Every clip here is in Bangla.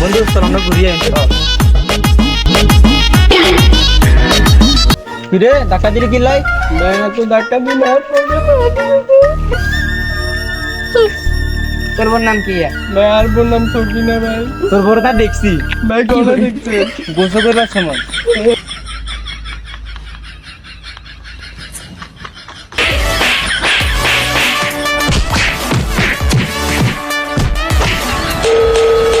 বন্ধু চল আমরা ঘুরিয়ে কিরে দিলি কি লাই তো ধাক্কা দিলে তোর বোন নাম কি ভাই আর বললাম সবজি না ভাই। তোর দেখছি। ভাই কোথায় দেখছে। গোসল করবার সময়।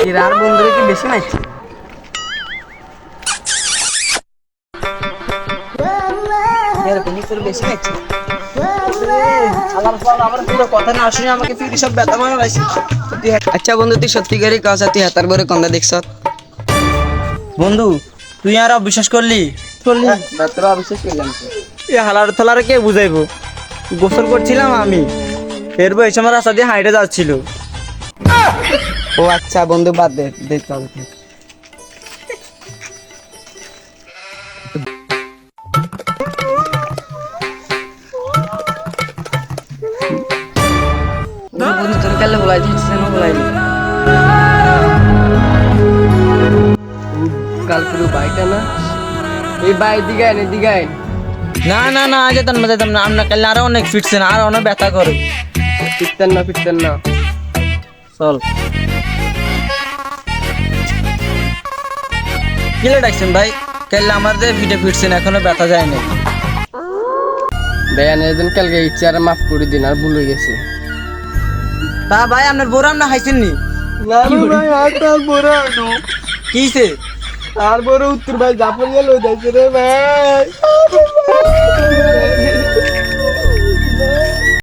এর আর বন্ধুরা কি বেশি মারছে বেশি পর পুরো হ্যাঁ- আচ্ছা বন্ধু তুই সত্যি করে কাজ তুই হাতার বরে কন্দা দেখছ? বন্ধু তুই আর অবিশ্বাস করলি? করলাম এ হালার থালার কে বুঝাইবো? গোসল করছিলাম আমি। এরপর এই সময় রাস্তা দিয়ে হাইটে যাচ্ছিল। ও আচ্ছা বন্ধু বাদ দে দে চল বন্ধু তোর কালে বলাই দিচ্ছিস না বলাই দি কাল পুরো বাইকটা না এই দিকে আয় দিকে আয় না না না যেতাম না যেতাম না আমরা কাল আরও অনেক ফিটছেন আর অনেক ব্যথা করে। ফিরতেন না ফিরতেন না। চল। কিলে ডাকছেন ভাই? কাল আমাদের ফিটে ফিটছেন এখনও ব্যথা যায়নি। বেয়ান এদিন কালকে ইচ্ছে আর মাফ করে দিন আর ভুলে গেছে। তা ভাই আপনার বোরাম না খাইছেননি কিছে আর বড় উত্তর ভাই জাপান গেল রে ভাই।